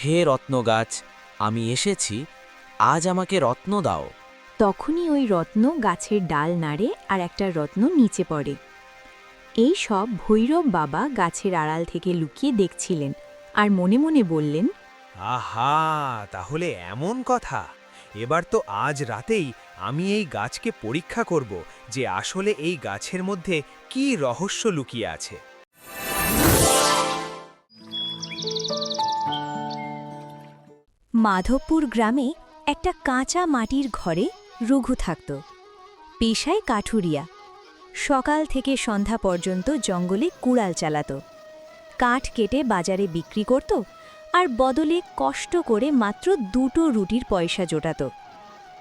হে রত্ন গাছ আমি এসেছি আজ আমাকে রত্ন দাও। তখনই ওই রত্ন গাছের ডাল নাড়ে আর একটা রত্ন নিচে পড়ে। এই সব ভৈরব বাবা গাছের আড়াল থেকে লুকিয়ে দেখছিলেন আর মনে মনে বললেন আহা তাহলে এমন কথা। এবার তো আজ রাতেই আমি এই গাছকে পরীক্ষা করব যে আসলে এই গাছের মধ্যে কি রহস্য লুকিয়ে আছে। মাধবপুর গ্রামে একটা কাঁচা মাটির ঘরে রঘু থাকত, পেশায় কাঠুরিয়া। সকাল থেকে সন্ধ্যা পর্যন্ত জঙ্গলে কুড়াল চালাত। কাঠ কেটে বাজারে বিক্রি করত আর বদলে কষ্ট করে মাত্র দুটো রুটির পয়সা জোটাত।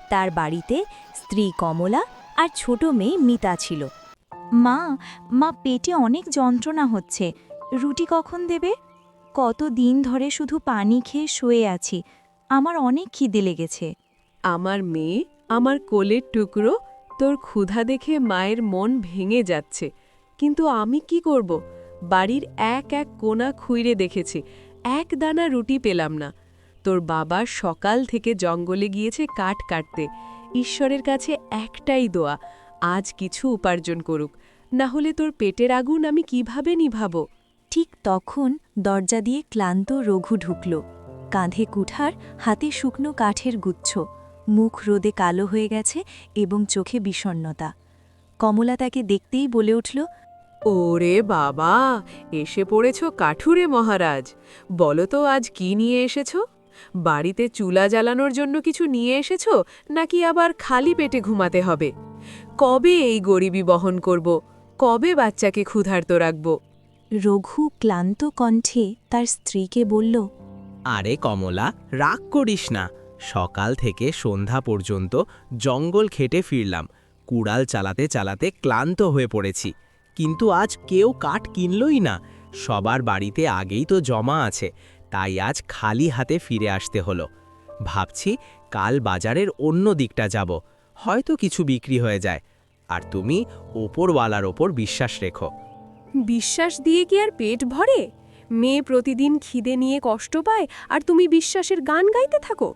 তার বাড়িতে স্ত্রী কমলা আর ছোট মেয়ে মিতা ছিল। মা মা, পেটে অনেক যন্ত্রণা হচ্ছে। রুটি কখন দেবে? কত দিন ধরে শুধু পানি খেয়ে শুয়ে আছি। আমার অনেক খিদে লেগেছে। আমার মেয়ে আমার কোলের টুকরো তোর ক্ষুধা দেখে মায়ের মন ভেঙে যাচ্ছে। কিন্তু আমি কি করব? বাড়ির এক এক কোনা খুইরে দেখেছি এক দানা রুটি পেলাম না। তোর বাবা সকাল থেকে জঙ্গলে গিয়েছে কাঠ কাটতে। ঈশ্বরের কাছে একটাই দোয়া আজ কিছু উপার্জন করুক। না হলে তোর পেটের আগুন আমি কীভাবে নিভাবো? ঠিক তখন দরজা দিয়ে ক্লান্ত রঘু ঢুকল। কাঁধে কুঠার হাতে শুকনো কাঠের গুচ্ছ। মুখ রোদে কালো হয়ে গেছে এবং চোখে বিষণ্ণতা। কমলা তাকে দেখতেই বলে উঠল ওরে বাবা এসে পড়েছ কাঠুরে মহারাজ। বলো তো আজ কি নিয়ে এসেছ? বাড়িতে চুলা জ্বালানোর জন্য কিছু নিয়ে এসেছ নাকি আবার খালি পেটে ঘুমাতে হবে? কবে এই গরিবি বহন করব? কবে বাচ্চাকে ক্ষুধার্ত রাখব? রঘু ক্লান্ত কণ্ঠে তার স্ত্রীকে বলল আরে কমলা, রাগ করিস না। সকাল থেকে সন্ধ্যা পর্যন্ত জঙ্গল খেটে ফিরলাম। কুড়াল চালাতে চালাতে ক্লান্ত হয়ে পড়েছি। কিন্তু আজ কেউ কাঠ কিনলই না। সবার বাড়িতে আগেই তো জমা আছে, তাই আজ খালি হাতে ফিরে আসতে হলো। ভাবছি কাল বাজারের অন্য দিকটা যাব, হয়তো কিছু বিক্রি হয়ে যায়। আর তুমি ওপরওয়ালার ওপর বিশ্বাস রেখো। বিশ্বাস দিয়ে কি আর পেট ভরে? মেয়ে প্রতিদিন খিদে নিয়ে কষ্ট পায় আর তুমি বিশ্বাসের গান গাইতে থাকো।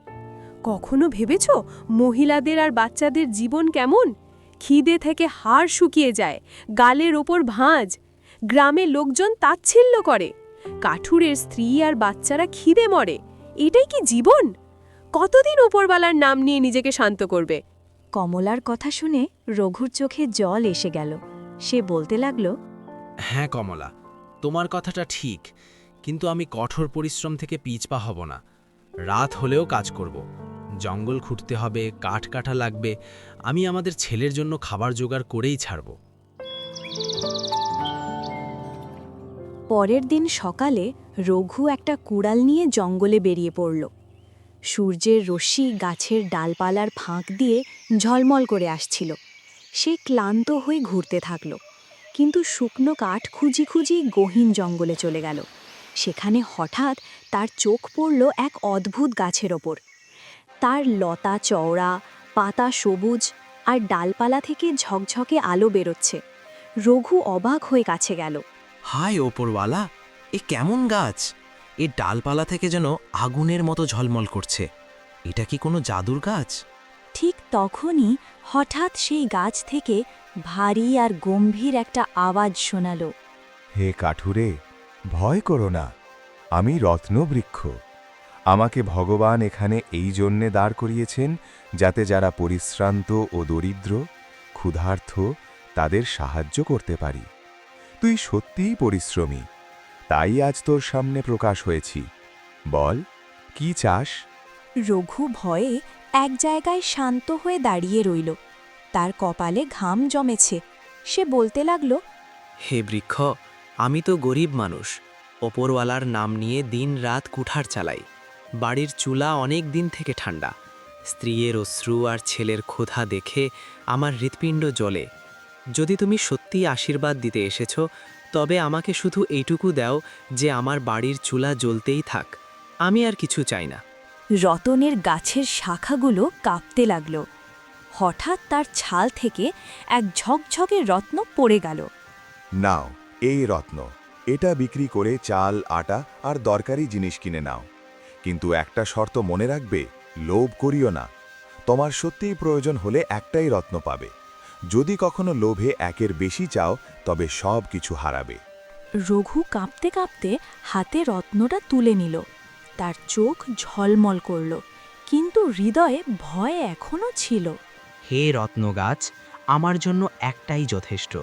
কখনো ভেবেছ মহিলাদের আর বাচ্চাদের জীবন কেমন? খিদে থেকে হাড় শুকিয়ে যায় গালের ওপর ভাঁজ। গ্রামে লোকজন তাচ্ছিল্য করে। কাঠুরের স্ত্রী আর বাচ্চারা খিদে মরে। এটাই কি জীবন? কতদিন ওপরওয়ালার নাম নিয়ে নিজেকে শান্ত করবে? কমলার কথা শুনে রঘুর চোখে জল এসে গেল। সে বলতে লাগল হ্যাঁ কমলা তোমার কথাটা ঠিক। কিন্তু আমি কঠোর পরিশ্রম থেকে পিছপা হব না। রাত হলেও কাজ করব। জঙ্গল খুঁটতে হবে, কাঠ কাটা লাগবে, আমি আমাদের ছেলের জন্য খাবার জোগাড় করেই ছাড়ব। পরের দিন সকালে রঘু একটা কুড়াল নিয়ে জঙ্গলে বেরিয়ে পড়ল। সূর্যের রশ্মি গাছের ডালপালার ফাঁক দিয়ে ঝলমল করে আসছিল। সে ক্লান্ত হয়ে ঘুরতে থাকল, কিন্তু শুকনো কাঠ খুঁজি খুঁজি গহীন জঙ্গলে চলে গেল। সেখানে হঠাৎ তার চোখ পড়ল এক অদ্ভুত গাছের ওপর। তার লতা চওড়া পাতা সবুজ আর ডালপালা থেকে ঝকঝকে আলো বেরোচ্ছে। রঘু অবাক হয়ে কাছে গেল। হায় ওপরওয়ালা এ কেমন গাছ? এ ডালপালা থেকে যেন আগুনের মতো ঝলমল করছে। এটা কি কোনো জাদুর গাছ? ঠিক তখনই হঠাৎ সেই গাছ থেকে ভারী আর গম্ভীর একটা আওয়াজ শোনালো। হে কাঠুরে ভয় করো না আমি রত্নবৃক্ষ আমাকে ভগবান এখানে এই জন্যে দাঁড় করিয়েছেন যাতে যারা পরিশ্রান্ত ও দরিদ্র ক্ষুধার্থ তাদের সাহায্য করতে পারি। তুই সত্যিই পরিশ্রমী তাই আজ তোর সামনে প্রকাশ হয়েছি। বল কি চাস? রঘু ভয়ে এক জায়গায় শান্ত হয়ে দাঁড়িয়ে রইল। তার কপালে ঘাম জমেছে। সে বলতে লাগল হে বৃক্ষ আমি তো গরিব মানুষ। ওপরওয়ালার নাম নিয়ে দিন রাত কুঠার চালাই। বাড়ির চুলা অনেক দিন থেকে ঠান্ডা। স্ত্রীর অশ্রু আর ছেলের ক্ষুধা দেখে আমার হৃৎপিণ্ড জ্বলে। যদি তুমি সত্যি আশীর্বাদ দিতে এসেছ তবে আমাকে শুধু এইটুকু দাও যে আমার বাড়ির চুলা জ্বলতেই থাক। আমি আর কিছু চাই না। রতনের গাছের শাখাগুলো কাঁপতে লাগল। হঠাৎ তার ছাল থেকে এক ঝকঝকে রত্ন পড়ে গেল। নাও এই রত্ন। এটা বিক্রি করে চাল আটা আর দরকারি জিনিস কিনে নাও। কিন্তু একটা শর্ত মনে রাখবে লোভ করিও না। তোমার সত্যিই প্রয়োজন হলে একটাই রত্ন পাবে। যদি কখনো লোভে একের বেশি চাও তবে সব কিছু হারাবে। রঘু কাঁপতে কাঁপতে হাতে রত্নটা তুলে নিল। তার চোখ ঝলমল করল কিন্তু হৃদয়ে ভয় এখনও ছিল। হে রত্নগাছ আমার জন্য একটাই যথেষ্ট।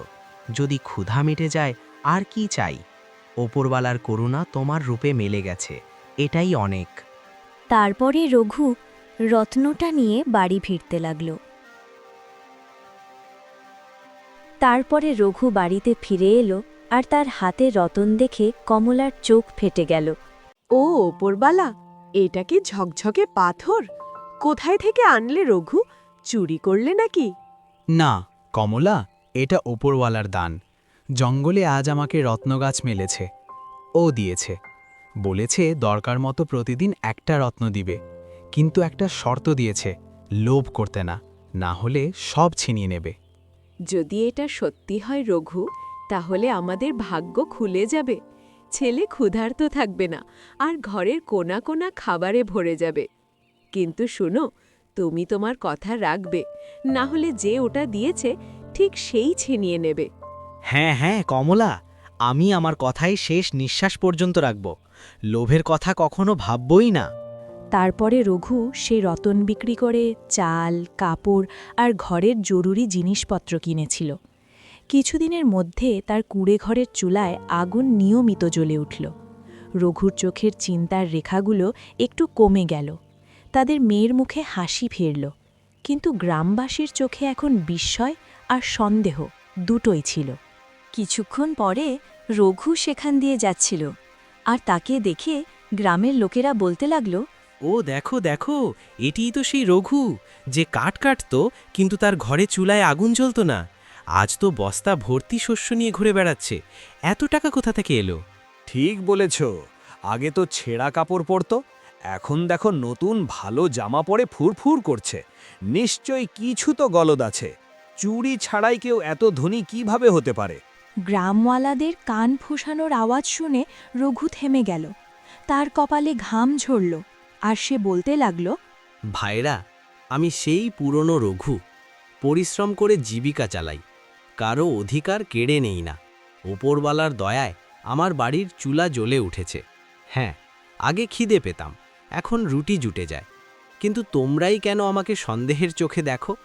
যদি ক্ষুধা মিটে যায় আর কি চাই? ওপরওয়ালার করুণা তোমার রূপে মেলে গেছে এটাই অনেক। তারপরে রঘু রত্নটা নিয়ে বাড়ি ফিরতে লাগল। তারপরে রঘু বাড়িতে ফিরে এলো আর তার হাতে রতন দেখে কমলার চোখ ফেটে গেল। ও ওপরবালা এটা কি ঝকঝকে পাথর? কোথায় থেকে আনলে রঘু? চুরি করলে নাকি? না কমলা এটা ওপরওয়ালার দান। জঙ্গলে আজ আমাকে রত্নগাছ মেলেছে। ও দিয়েছে। বলেছে দরকার মতো প্রতিদিন একটা রত্ন দিবে। কিন্তু একটা শর্ত দিয়েছে, লোভ করতে না না হলে সব ছিনিয়ে নেবে। যদি এটা সত্যি হয় রঘু, তাহলে আমাদের ভাগ্য খুলে যাবে। ছেলে ক্ষুধার্ত থাকবে না, আর ঘরের কোনা কোনা খাবারে ভরে যাবে। কিন্তু শুনো, তুমি তোমার কথা রাখবে, না হলে যে ওটা দিয়েছে, ঠিক সেই ছিনিয়ে নেবে। হ্যাঁ হ্যাঁ কমলা, আমি আমার কথাই শেষ নিঃশ্বাস পর্যন্ত রাখব। লোভের কথা কখনো ভাববই না। তারপরে রঘু সে রতন বিক্রি করে চাল, কাপড় আর ঘরের জরুরি জিনিসপত্র কিনেছিল। কিছুদিনের মধ্যে তার কুড়ে ঘরের চুলায় আগুন নিয়মিত জ্বলে উঠল। রঘুর চোখের চিন্তার রেখাগুলো একটু কমে গেল। তাদের মেয়ের মুখে হাসি ফিরল। কিন্তু গ্রামবাসীর চোখে এখন বিস্ময় আর সন্দেহ দুটোই ছিল। কিছুক্ষণ পরে রঘু সেখান দিয়ে যাচ্ছিল। আর তাকে দেখে গ্রামের লোকেরা বলতে লাগল ও দেখো দেখো এটিই তো সেই রঘু। যে কাঠ কাটত কিন্তু তার ঘরে চুলায় আগুন জ্বলত না। আজ তো বস্তা ভর্তি শস্য নিয়ে ঘুরে বেড়াচ্ছে। এত টাকা কোথা থেকে এলো? ঠিক বলেছ। আগে তো ছেঁড়া কাপড় পরতো এখন দেখো নতুন ভালো জামা পরে ফুরফুর করছে। নিশ্চয়ই কিছু তো গলদ আছে। চুরি ছাড়াই কেউ এত ধনী কীভাবে হতে পারে? গ্রামওয়ালাদের কান ফুসানোর আওয়াজ শুনে রঘু থেমে গেল। তার কপালে ঘাম ঝরল আর সে বলতে লাগল ভাইরা আমি সেই পুরনো রঘু। পরিশ্রম করে জীবিকা চালাই। কারও অধিকার কেড়ে নেই না। ওপরওয়ালার দয়ায় আমার বাড়ির চুলা জ্বলে উঠেছে। হ্যাঁ আগে খিদে পেতাম এখন রুটি জুটে যায়। কিন্তু তোমরাই কেন আমাকে সন্দেহের চোখে দেখো?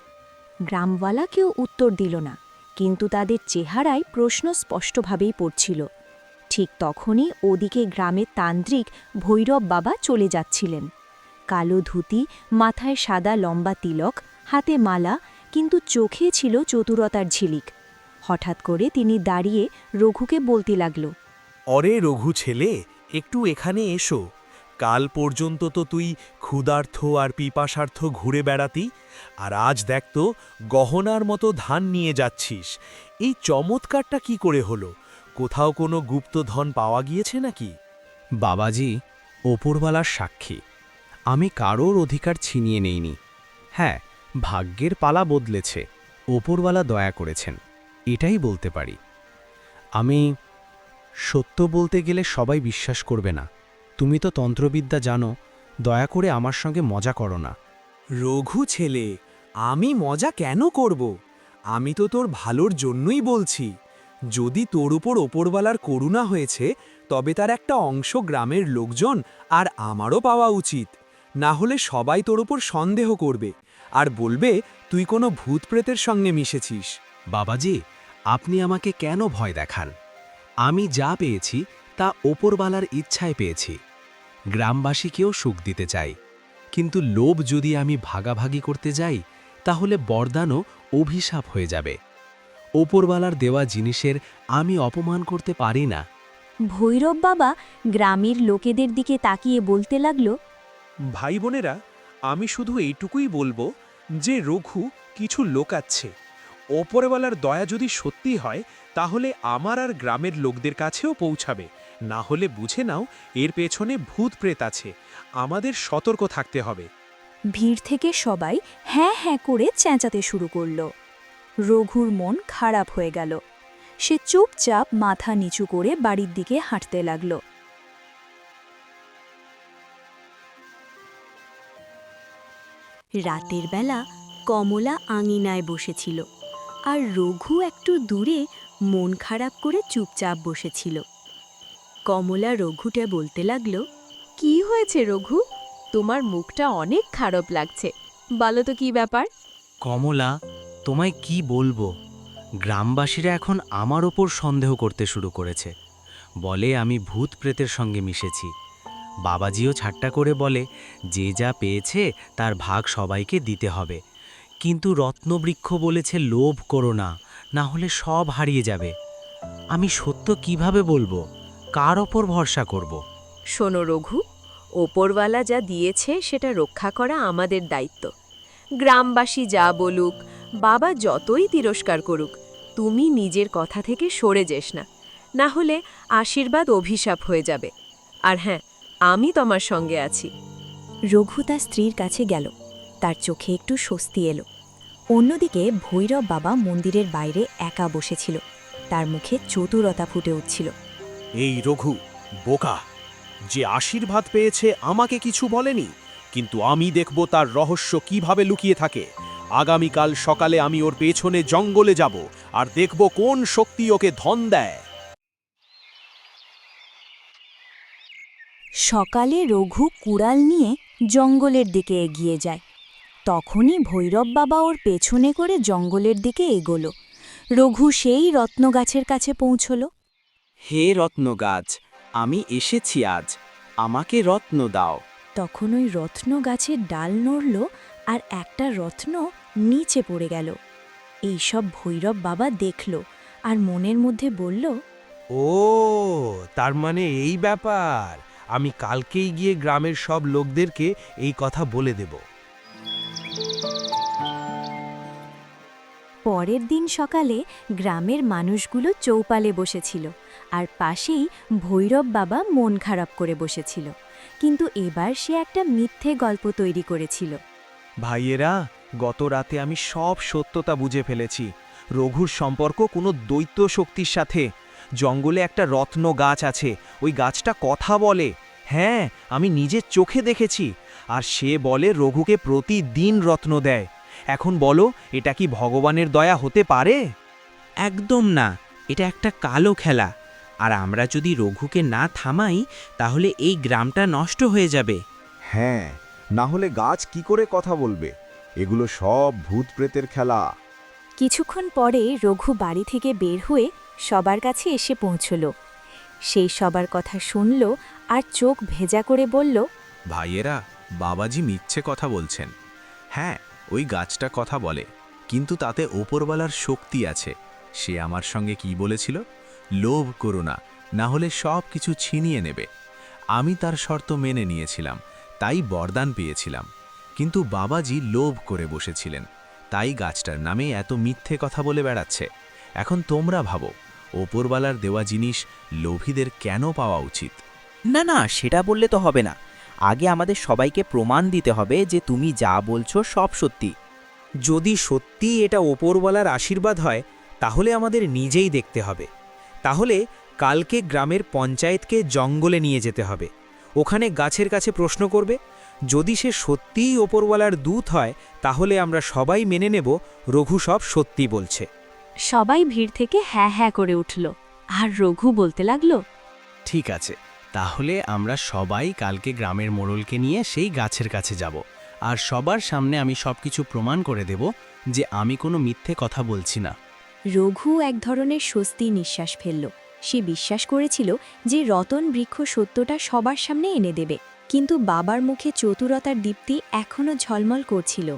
গ্রামওয়ালা কেউ উত্তর দিল না। কিন্তু তাদের চেহারায় প্রশ্ন স্পষ্টভাবেই পড়ছিল। ঠিক তখনই ওদিকে গ্রামের তান্ত্রিক ভৈরব বাবা চলে যাচ্ছিলেন। কালো ধুতি, মাথায় সাদা লম্বা তিলক, হাতে মালা, কিন্তু চোখে ছিল চতুরতার ঝিলিক। হঠাৎ করে তিনি দাঁড়িয়ে রঘুকে বলতে লাগল, অরে রঘু ছেলে, একটু এখানে এসো। কাল পর্যন্ত তো তুই ক্ষুধার্থ আর পিপাসার্থ ঘুরে বেড়াতি আর আজ দেখ তো, গহনার মতো ধান নিয়ে যাচ্ছিস। এই চমৎকারটা কি করে হলো? কোথাও কোনো গুপ্ত ধন পাওয়া গিয়েছে নাকি? বাবাজি, ওপরওয়ালার সাক্ষী। আমি কারোর অধিকার ছিনিয়ে নেইনি। হ্যাঁ ভাগ্যের পালা বদলেছে। ওপরওয়ালা দয়া করেছেন। এটাই বলতে পারি। আমি সত্য বলতে গেলে সবাই বিশ্বাস করবে না। তুমি তো তন্ত্রবিদ্যা জানো, দয়া করে আমার সঙ্গে মজা করো না। রঘু ছেলে, আমি মজা কেন করব? আমি তো তোর ভালোর জন্যই বলছি। যদি তোর উপর ওপরওয়ালার করুণা হয়েছে, তবে তার একটা অংশ গ্রামের লোকজন আর আমারও পাওয়া উচিত। না হলে সবাই তোর উপর সন্দেহ করবে। আর বলবে, তুই কোনো ভূত প্রেতের সঙ্গে মিশেছিস। বাবাজি, আপনি আমাকে কেন ভয় দেখান? আমি যা পেয়েছি, তা ওপরবালার ইচ্ছায় পেয়েছি। গ্রামবাসীকেও সুখ দিতে চাই। কিন্তু লোভ যদি আমি ভাগাভাগি করতে যাই তাহলে বরদানও অভিশাপ হয়ে যাবে। ওপরবালার দেওয়া জিনিসের আমি অপমান করতে পারি না। ভৈরব বাবা গ্রামের লোকেদের দিকে তাকিয়ে বলতে লাগল ভাই বোনেরা আমি শুধু এইটুকুই বলব যে রঘু কিছু লোকাচ্ছে। ওপরওয়ালার দয়া যদি সত্যি হয় তাহলে আমার আর গ্রামের লোকদের কাছেও পৌঁছাবে। না হলে বুঝে নাও এর পেছনে ভূত প্রেত আছে। আমাদের সতর্ক থাকতে হবে। ভিড় থেকে সবাই হ্যাঁ হ্যাঁ করে চেঁচাতে শুরু করল। রঘুর মন খারাপ হয়ে গেল। সে চুপচাপ মাথা নিচু করে বাড়ির দিকে হাঁটতে লাগল। রাতের বেলা কমলা আঙিনায় বসেছিল আর রঘু একটু দূরে মন খারাপ করে চুপচাপ বসেছিল। কমলা রঘুটা বলতে লাগল কি হয়েছে রঘু? তোমার মুখটা অনেক খারাপ লাগছে। বলো তো কি ব্যাপার? কমলা, তোমায় কি বলব? গ্রামবাসীরা এখন আমার ওপর সন্দেহ করতে শুরু করেছে। বলে আমি ভূত প্রেতের সঙ্গে মিশেছি। বাবাজিও ছাট্টা করে বলে, যে যা পেয়েছে, তার ভাগ সবাইকে দিতে হবে। কিন্তু রত্নবৃক্ষ বলেছে, লোভ করো না না হলে সব হারিয়ে যাবে। আমি সত্য কীভাবে বলব? কার ওপর ভরসা করব। শোনো রঘু ওপরওয়ালা যা দিয়েছে সেটা রক্ষা করা আমাদের দায়িত্ব। গ্রামবাসী যা বলুক বাবা যতই তিরস্কার করুক তুমি নিজের কথা থেকে সরে যেস না না হলে আশীর্বাদ অভিশাপ হয়ে যাবে। আর হ্যাঁ আমি তোমার সঙ্গে আছি। রঘু তার স্ত্রীর কাছে গেল তার চোখে একটু স্বস্তি এলো। অন্যদিকে ভৈরব বাবা মন্দিরের বাইরে একা বসেছিল তার মুখে চতুরতা ফুটে উঠছিল। এই রঘু বোকা যে আশীর্বাদ পেয়েছে আমাকে কিছু বলেনি কিন্তু আমি দেখব তার রহস্য কীভাবে লুকিয়ে থাকে। আগামীকাল সকালে আমি ওর পেছনে জঙ্গলে যাব আর দেখব কোন শক্তি ওকে ধন দেয়। সকালে রঘু কুড়াল নিয়ে জঙ্গলের দিকে এগিয়ে যায়। তখনই ভৈরব বাবা ওর পেছনে করে জঙ্গলের দিকে এগোলো। রঘু সেই রত্নগাছের কাছে পৌঁছল। হে রত্ন গাছ আমি এসেছি আজ। আমাকে রত্ন দাও। তখন ওই রত্ন গাছের ডাল নড়ল আর একটা রত্ন নিচে পড়ে গেল। এইসব ভৈরব বাবা দেখল আর মনের মধ্যে বলল ও তার মানে এই ব্যাপার। আমি কালকেই গিয়ে গ্রামের সব লোকদেরকে এই কথা বলে দেব। পরের দিন সকালে গ্রামের মানুষগুলো চৌপালে বসেছিল। আর পাশেই ভৈরব বাবা মন খারাপ করে বসেছিল। কিন্তু এবার সে একটা মিথ্যে গল্প তৈরি করেছিল। ভাইয়েরা গত রাতে আমি সব সত্যতা বুঝে ফেলেছি। রঘুর সম্পর্ক কোনো দৈত্য শক্তির সাথে। জঙ্গলে একটা রত্ন গাছ আছে ওই গাছটা কথা বলে। হ্যাঁ আমি নিজের চোখে দেখেছি। আর সে বলে রঘুকে প্রতিদিন রত্ন দেয়। এখন বলো এটা কি ভগবানের দয়া হতে পারে? একদম না এটা একটা কালো খেলা। আর আমরা যদি রঘুকে না থামাই তাহলে এই গ্রামটা নষ্ট হয়ে যাবে। হ্যাঁ না হলে গাছ কি করে কথা বলবে? এগুলো সব ভূত প্রেতের খেলা। কিছুক্ষণ পরে রঘু বাড়ি থেকে বের হয়ে সবার কাছে এসে পৌঁছল। সেই সবার কথা শুনল আর চোখ ভেজা করে বলল ভাইয়েরা বাবাজি মিথ্যে কথা বলছেন। হ্যাঁ ওই গাছটা কথা বলে কিন্তু তাতে ওপরওয়ালার শক্তি আছে। সে আমার সঙ্গে কি বলেছিল? লোভ করো না না হলে সব কিছু ছিনিয়ে নেবে। আমি তার শর্ত মেনে নিয়েছিলাম, তাই বরদান পেয়েছিলাম। কিন্তু বাবাজি লোভ করে বসেছিলেন, তাই গাছটার নামে এত মিথ্যে কথা বলে বেড়াচ্ছে। এখন তোমরা ভাবো, ওপরওয়ালার দেওয়া জিনিস লোভীদের কেন পাওয়া উচিত? না না, সেটা বললে তো হবে না। আগে আমাদের সবাইকে প্রমাণ দিতে হবে যে তুমি যা বলছো সব সত্যি। যদি সত্যি এটা ওপরওয়ালার আশীর্বাদ হয়, তাহলে আমাদের নিজেই দেখতে হবে। তাহলে কালকে গ্রামের পঞ্চায়েতকে জঙ্গলে নিয়ে যেতে হবে। ওখানে গাছের কাছে প্রশ্ন করবে যদি সে সত্যিই ওপরওয়ালার দূত হয় তাহলে আমরা সবাই মেনে নেব রঘু সব সত্যি বলছে। সবাই ভিড় থেকে হ্যাঁ হ্যাঁ করে উঠল। আর রঘু বলতে লাগল ঠিক আছে তাহলে আমরা সবাই কালকে গ্রামের মোড়লকে নিয়ে সেই গাছের কাছে যাব। আর সবার সামনে আমি সবকিছু প্রমাণ করে দেব যে আমি কোনো মিথ্যে কথা বলছি না। রঘু এক ধরনের স্বস্তি নিঃশ্বাস ফেলল। সে বিশ্বাস করেছিল যে রতন বৃক্ষ সত্যটা সবার সামনে এনে দেবে, কিন্তু বাবার মুখে চতুরতার দীপ্তি এখনও ঝলমল করছিল।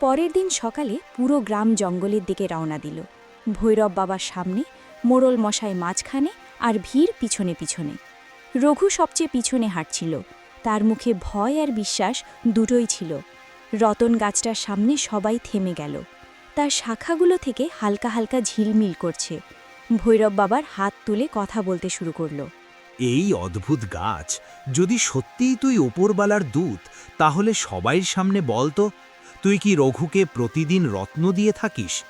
পরের দিন সকালে পুরো গ্রাম জঙ্গলের দিকে রওনা দিল। ভৈরব বাবার সামনে, মোড়ল মশাই মাঝখানে আর ভিড় পিছনে পিছনে। রঘু সবচেয়ে পিছনে হাঁটছিল। তার মুখে ভয় আর বিশ্বাস দুটোই ছিল। রতন গাছটার সামনে সবাই থেমে গেল। তার শাখাগুলো থেকে হালকা হালকা ঝিলমিল করছে। ভৈরব বাবার হাত তুলে কথা বলতে শুরু করল। এই অদ্ভুত গাছ যদি সত্যিই তুই ওপরবালার দূত তাহলে সবাইর সামনে বল তো। তুই কি রঘুকে প্রতিদিন রত্ন দিয়ে থাকিস?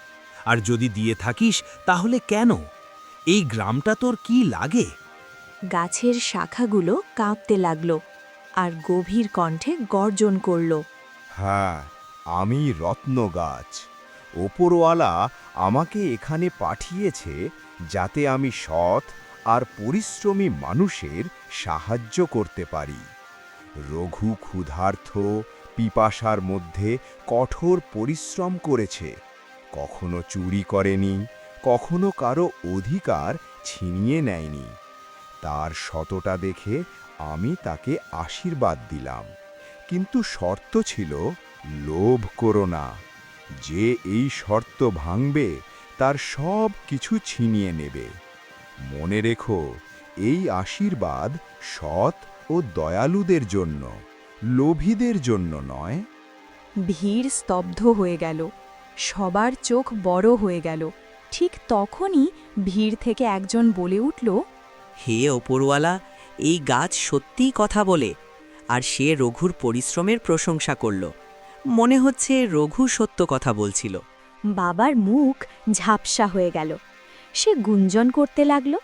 আর যদি দিয়ে থাকিস তাহলে কেন? এই গ্রামটা তোর কি লাগে? গাছের শাখাগুলো কাঁপতে লাগল আর গভীর কণ্ঠে গর্জন করল। হ্যাঁ আমি রত্ন গাছ। ওপরওয়ালা আমাকে এখানে পাঠিয়েছে যাতে আমি সৎ আর পরিশ্রমী মানুষের সাহায্য করতে পারি। রঘু ক্ষুধার্থ পিপাসার মধ্যে কঠোর পরিশ্রম করেছে। কখনো চুরি করেনি, কখনো কারও অধিকার ছিনিয়ে নেয়নি। তার শতটা দেখে আমি তাকে আশীর্বাদ দিলাম। কিন্তু শর্ত ছিল লোভ করো না। যে এই শর্ত ভাঙবে তার সব কিছু ছিনিয়ে নেবে। মনে রেখো এই আশীর্বাদ সৎ ও দয়ালুদের জন্য লোভীদের জন্য নয়। ভিড় স্তব্ধ হয়ে গেল সবার চোখ বড় হয়ে গেল। ঠিক তখনই ভিড় থেকে একজন বলে উঠল হে ওপরওয়ালা এই গাছ সত্যিই কথা বলে। আর সে রঘুর পরিশ্রমের প্রশংসা করল। মনে হচ্ছে রঘু সত্য কথা বলছিল। বাবার মুখ ঝাপসা হয়ে গেল। সে গুঞ্জন করতে লাগল।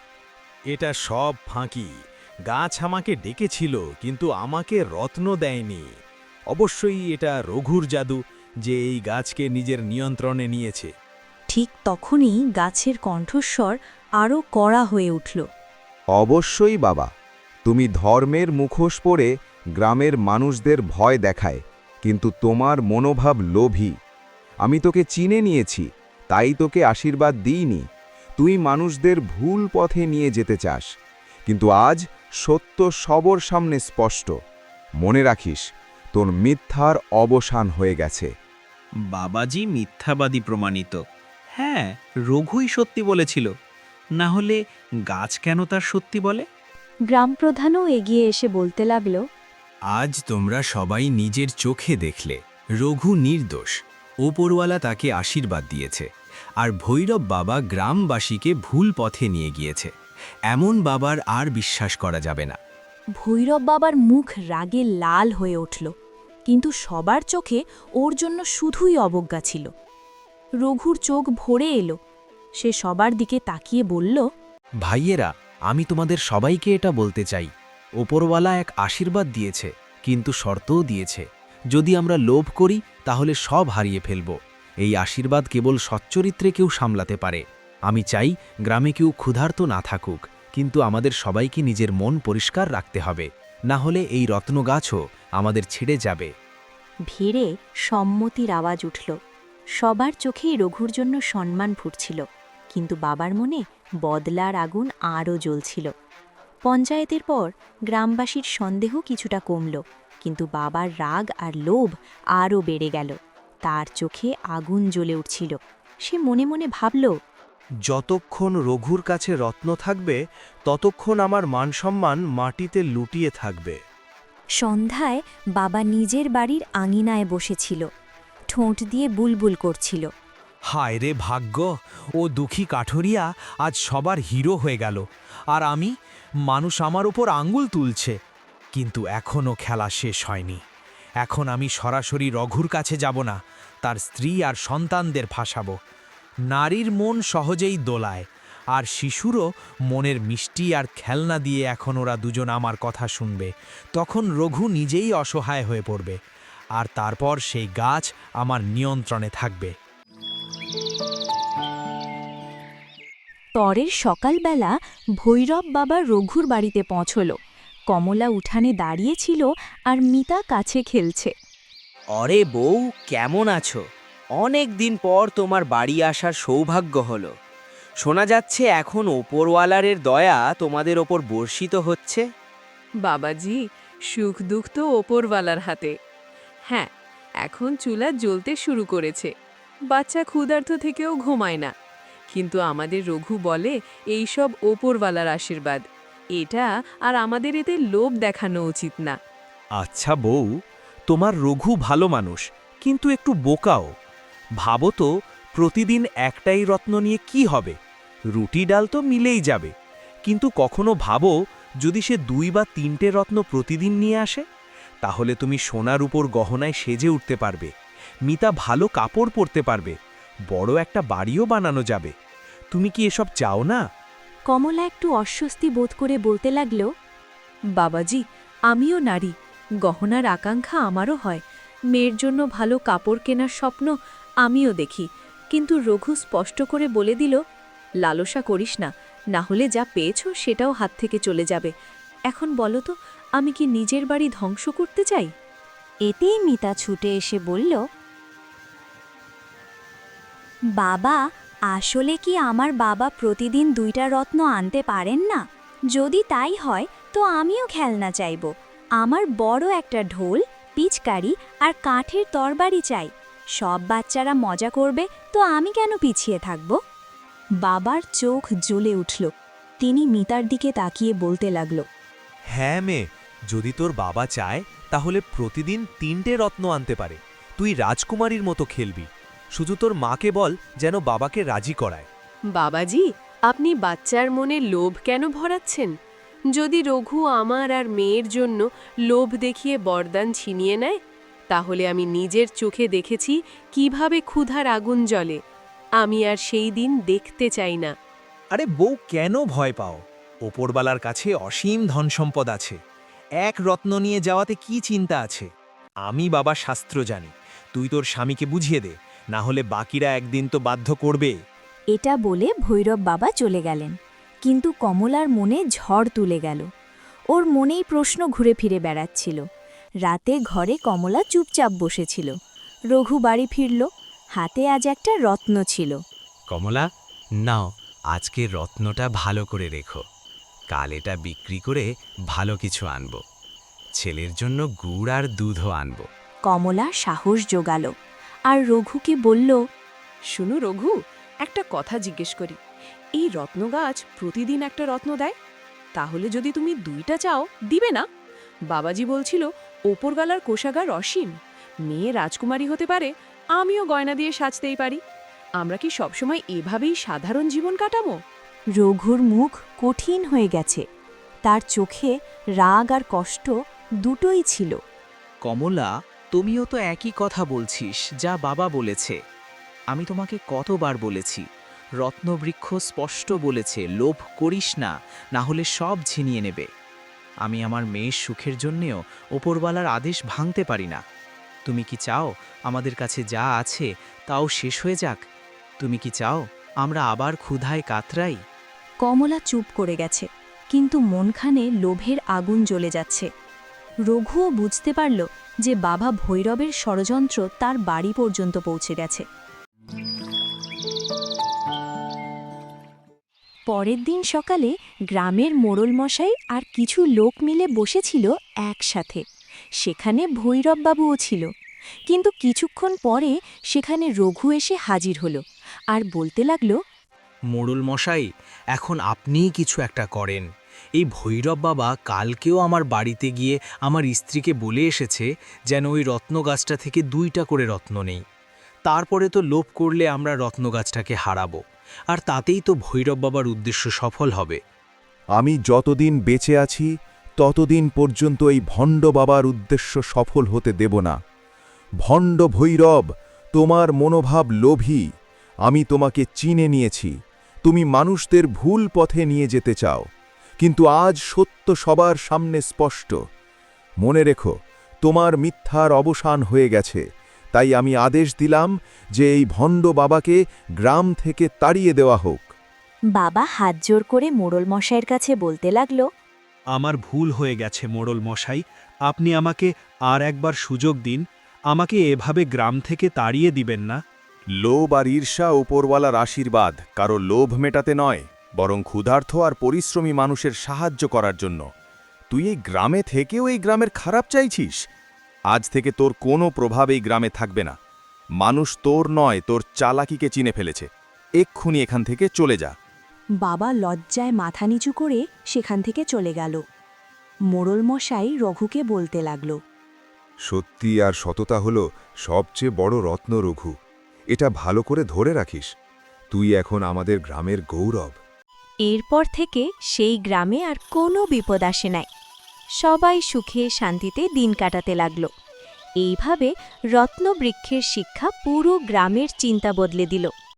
এটা সব ফাঁকি। গাছ আমাকে ডেকেছিল কিন্তু আমাকে রত্ন দেয়নি। অবশ্যই এটা রঘুর জাদু যে এই গাছকে নিজের নিয়ন্ত্রণে নিয়েছে। ঠিক তখনই গাছের কণ্ঠস্বর আরও কড়া হয়ে উঠল। অবশ্যই বাবা। তুমি ধর্মের মুখোশ পরে গ্রামের মানুষদের ভয় দেখায় কিন্তু তোমার মনোভাব লোভী। আমি তোকে চিনে নিয়েছি তাই তোকে আশীর্বাদ দিইনি। তুই মানুষদের ভুল পথে নিয়ে যেতে চাস কিন্তু আজ সত্য সবর সামনে স্পষ্ট। মনে রাখিস তোর মিথ্যার অবসান হয়ে গেছে। বাবাজি মিথ্যাবাদী প্রমাণিত। হ্যাঁ রঘুই সত্যি বলেছিল। না হলে গাছ কেন তার সত্যি বলে? গ্রামপ্রধানও এগিয়ে এসে বলতে লাগল আজ তোমরা সবাই নিজের চোখে দেখলে। রঘু নির্দোষ। ওপরওয়ালা তাকে আশীর্বাদ দিয়েছে। আর ভৈরব বাবা গ্রামবাসীকে ভুল পথে নিয়ে গিয়েছে। এমন বাবার আর বিশ্বাস করা যাবে না। ভৈরব বাবার মুখ রাগে লাল হয়ে উঠল। কিন্তু সবার চোখে ওর জন্য শুধুই অবজ্ঞা ছিল। রঘুর চোখ ভরে এলো। সে সবার দিকে তাকিয়ে বলল ভাইয়েরা আমি তোমাদের সবাইকে এটা বলতে চাই। ওপরওয়ালা এক আশীর্বাদ দিয়েছে, কিন্তু শর্তও দিয়েছে। যদি আমরা লোভ করি, তাহলে সব হারিয়ে ফেলব। এই আশীর্বাদ কেবল সচ্চরিত্রে কেউ সামলাতে পারে। আমি চাই গ্রামে কেউ ক্ষুধার্ত না থাকুক, কিন্তু আমাদের সবাইকে নিজের মন পরিষ্কার রাখতে হবে। না হলে এই রত্নগাছও আমাদের ছেড়ে যাবে। ভিড়ে সম্মতির আওয়াজ উঠল। সবার চোখেই রঘুর জন্য সম্মান ফুটছিল, কিন্তু বাবার মনে বদলার আগুন আরও জ্বলছিল। পঞ্চায়েতের পর গ্রামবাসীর সন্দেহ কিছুটা কমল কিন্তু বাবার রাগ আর লোভ আরও বেড়ে গেল। তার চোখে আগুন জ্বলে উঠছিল। সে মনে মনে ভাবল যতক্ষণ রঘুর কাছে রত্ন থাকবে ততক্ষণ আমার মানসম্মান মাটিতে লুটিয়ে থাকবে। সন্ধ্যায় বাবা নিজের বাড়ির আঙিনায় বসেছিল। ঠোঁট দিয়ে বুলবুল করছিল। হায় রে ভাগ্য ও দুঃখী কাঠুরিয়া আজ সবার হিরো হয়ে গেল। আর আমি মানুষ আমার ওপর আঙ্গুল তুলছে, কিন্তু এখনও খেলা শেষ হয়নি। এখন আমি সরাসরি রঘুর কাছে যাব না, তার স্ত্রী আর সন্তানদের ফাঁসাবো। নারীর মন সহজেই দোলায়, আর শিশুরও মনের মিষ্টি আর খেলনা দিয়ে এখন ওরা দুজন আমার কথা শুনবে। তখন রঘু নিজেই অসহায় হয়ে পড়বে, আর তারপর সেই গাছ আমার নিয়ন্ত্রণে থাকবে। পরের সকালবেলা ভৈরব বাবা রঘুর বাড়িতে পৌঁছল। কমলা উঠানে দাঁড়িয়েছিল আর মিতা কাছে খেলছে। অরে বউ কেমন আছো? অনেক দিন পর তোমার বাড়ি আসার সৌভাগ্য হলো। শোনা যাচ্ছে এখন ওপরওয়ালারের দয়া তোমাদের ওপর বর্ষিত হচ্ছে। বাবাজি সুখ দুঃখ তো ওপরওয়ালার হাতে। হ্যাঁ এখন চুলা জ্বলতে শুরু করেছে। বাচ্চা ক্ষুধার্ত থেকেও ঘুমায় না। কিন্তু আমাদের রঘু বলে এইসব ওপরওয়ালার আশীর্বাদ। এটা আর আমাদের এতে লোভ দেখানো উচিত না। আচ্ছা বউ, তোমার রঘু ভালো মানুষ, কিন্তু একটু বোকাও। ভাবো তো, প্রতিদিন একটাই রত্ন নিয়ে কি হবে? রুটি ডাল তো মিলেই যাবে। কিন্তু কখনো ভাবো, যদি সে দুই বা তিনটে রত্ন প্রতিদিন নিয়ে আসে, তাহলে তুমি সোনার উপর গহনায় সেজে উঠতে পারবে, মিতা ভালো কাপড় পরতে পারবে। বড় একটা বাড়িও বানানো যাবে। তুমি কি এসব চাও না? কমলা একটু অস্বস্তি বোধ করে বলতে লাগল বাবাজি আমিও নারী। গহনার আকাঙ্ক্ষা আমারও হয়। মেয়ের জন্য ভালো কাপড় কেনার স্বপ্ন আমিও দেখি। কিন্তু রঘু স্পষ্ট করে বলে দিল লালসা করিস না। না হলে যা পেয়েছ সেটাও হাত থেকে চলে যাবে। এখন বলো তো আমি কি নিজের বাড়ি ধ্বংস করতে চাই? এতেই মিতা ছুটে এসে বলল বাবা, আসলে কি আমার বাবা প্রতিদিন দুইটা রত্ন আনতে পারেন না? যদি তাই হয়, তো আমিও খেলনা চাইব। আমার বড় একটা ঢোল, পিচকারি আর কাঠের তরবারি চাই। সব বাচ্চারা মজা করবে, তো আমি কেন পিছিয়ে থাকব? বাবার চোখ জ্বলে উঠল। তিনি মিতার দিকে তাকিয়ে বলতে লাগল হ্যাঁ মেয়ে যদি তোর বাবা চায়, তাহলে প্রতিদিন তিনটে রত্ন আনতে পারে। তুই রাজকুমারীর মতো খেলবি। শুধু তোর মাকে বল যেন বাবাকে রাজি করায়। বাবাজি আপনি বাচ্চার মনে লোভ কেন ভরাচ্ছেন? যদি রঘু আমার আর মেয়ের জন্য লোভ দেখিয়ে বরদান ছিনিয়ে নেয় তাহলে আমি নিজের চোখে দেখেছি কীভাবে ক্ষুধার আগুন জ্বলে। আমি আর সেই দিন দেখতে চাই না। আরে বউ কেন ভয় পাও? ওপরবালার কাছে অসীম ধনসম্পদ আছে। এক রত্ন নিয়ে যাওয়াতে কি চিন্তা আছে? আমি বাবা শাস্ত্র জানি। তুই তোর স্বামীকে বুঝিয়ে দে। না হলে বাকিরা একদিন তো বাধ্য করবে। এটা বলে ভৈরব বাবা চলে গেলেন। কিন্তু কমলার মনে ঝড় তুলে গেল। ওর মনেই প্রশ্ন ঘুরে ফিরে বেড়াচ্ছিল। রাতে ঘরে কমলা চুপচাপ বসেছিল। রঘু বাড়ি ফিরল। হাতে আজ একটা রত্ন ছিল। কমলা নাও আজকে রত্নটা ভালো করে রেখো। কাল এটা বিক্রি করে ভালো কিছু আনব। ছেলের জন্য গুড় আর দুধও আনব। কমলা সাহস জোগাল। আর রঘুকে বলল শুনু রঘু একটা কথা জিজ্ঞেস করি। এই রত্ন গাছ প্রতিদিন একটা রত্ন দেয়? তাহলে যদি তুমি দুইটা চাও দিবে না? বাবাজি বলছিল ওপরগালার কোষাগার অসীম। মেয়ে রাজকুমারী হতে পারে আমিও গয়না দিয়ে সাজতেই পারি। আমরা কি সবসময় এভাবেই সাধারণ জীবন কাটাবো? রঘুর মুখ কঠিন হয়ে গেছে। তার চোখে রাগ আর কষ্ট দুটোই ছিল। কমলা তুমিও তো একই কথা বলছিস, যা বাবা বলেছে। আমি তোমাকে কতবার বলেছি, রত্নবৃক্ষ স্পষ্ট বলেছে, লোভ করিস না না হলে সব ছিনিয়ে নেবে। আমি আমার মেয়ের সুখের জন্যেও ওপরওয়ালার আদেশ ভাঙতে পারি না। তুমি কি চাও আমাদের কাছে যা আছে তাও শেষ হয়ে যাক? তুমি কি চাও আমরা আবার ক্ষুধায় কাতরাই? কমলা চুপ করে গেছে, কিন্তু মনখানে লোভের আগুন জ্বলে যাচ্ছে। রঘুও বুঝতে পারল যে বাবা ভৈরবের ষড়যন্ত্র তার বাড়ি পর্যন্ত পৌঁছে গেছে। পরের দিন সকালে গ্রামের মোড়ল মশাই আর কিছু লোক মিলে বসেছিল একসাথে। সেখানে ভৈরববাবুও ছিল। কিন্তু কিছুক্ষণ পরে সেখানে রঘু এসে হাজির হলো আর বলতে লাগল মোড়ল মশাই এখন আপনিই কিছু একটা করেন। এই ভৈরব বাবা কালকেও আমার বাড়িতে গিয়ে আমার স্ত্রীকে বলে এসেছে যেন ওই রত্ন গাছটা থেকে দুইটা করে রত্ন নেই। তারপরে তো লোভ করলে আমরা রত্ন গাছটাকে হারাবো। আর তাতেই তো ভৈরব বাবার উদ্দেশ্য সফল হবে। আমি যতদিন বেঁচে আছি, ততদিন পর্যন্ত এই ভণ্ড বাবার উদ্দেশ্য সফল হতে দেব না। ভণ্ড ভৈরব, তোমার মনোভাব লোভী। আমি তোমাকে চিনে নিয়েছি। তুমি মানুষদের ভুল পথে নিয়ে যেতে চাও। কিন্তু আজ সত্য সবার সামনে স্পষ্ট। মনে রেখো তোমার মিথ্যার অবসান হয়ে গেছে। তাই আমি আদেশ দিলাম যে এই ভণ্ড বাবাকে গ্রাম থেকে তাড়িয়ে দেওয়া হোক। বাবা হাত জোর করে মোড়ল মশাইয়ের কাছে বলতে লাগল আমার ভুল হয়ে গেছে মোড়ল মশাই। আপনি আমাকে আর একবার সুযোগ দিন। আমাকে এভাবে গ্রাম থেকে তাড়িয়ে দিবেন না। লোভ আর ঈর্ষা ওপরওয়ালার আশীর্বাদ কারও লোভ মেটাতে নয়। বরং ক্ষুধার্থ আর পরিশ্রমী মানুষের সাহায্য করার জন্য। তুই এই গ্রামে থেকেও এই গ্রামের খারাপ চাইছিস? আজ থেকে তোর কোনো প্রভাব এই গ্রামে থাকবে না। মানুষ তোর নয় তোর চালাকিকে চিনে ফেলেছে। এক্ষুনি এখান থেকে চলে যা। বাবা লজ্জায় মাথা নিচু করে সেখান থেকে চলে গেল। মোড়ল মশাই রঘুকে বলতে লাগল সত্যি আর সততা হল সবচেয়ে বড় রত্ন রঘু। এটা ভালো করে ধরে রাখিস। তুই এখন আমাদের গ্রামের গৌরব। এরপর থেকে সেই গ্রামে আর কোনো বিপদ আসে নাই। সবাই সুখে শান্তিতে দিন কাটাতে লাগল। এইভাবে রত্নবৃক্ষের শিক্ষা পুরো গ্রামের চিন্তা বদলে দিল।